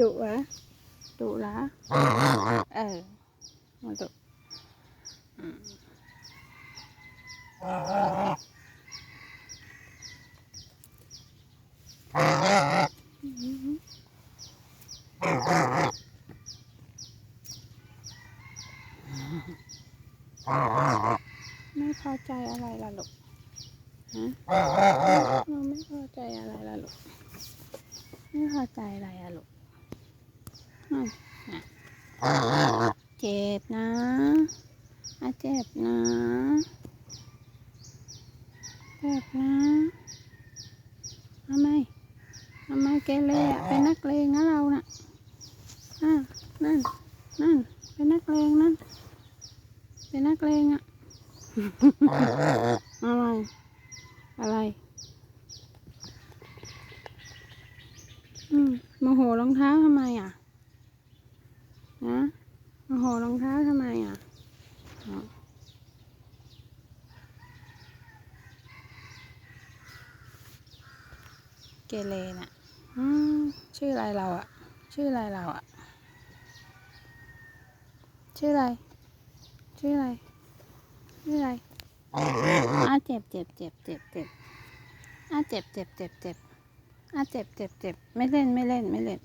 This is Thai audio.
ดุเหรอดุเหรอเออมาดุไม่พอใจอะไรล่ะลูกฮะเราไม่พอใจอะไรล่ะลูก ไม่พอใจอะไรอะลูกเจ็บนะอาเจ็บนะเจ็บนะทำไมทำไมเกเรอะเป็นนักเลงนะเราน่ะอะนั่น นั่น เป็นนักเลงนั่น เป็นนักเลงอะอะไร อะไร อืมโมโหรองเท้าทำไมอะนะโมโหรองเท้าทำไมอะอ๋อเกเรน่ะอืมชื่ออะไรเราอะ ชื่ออะไรเราอะ ชื่ออะไร ชื่ออะไร ชื่ออะไรอะเจ็บเจ็บเจ็บเจ็บเจ็บอะเจ็บเจ็บเจ็บเจ็บ อะเจ็บเจ็บเจ็บไม่เล่นไม่เล่นไม่เล่น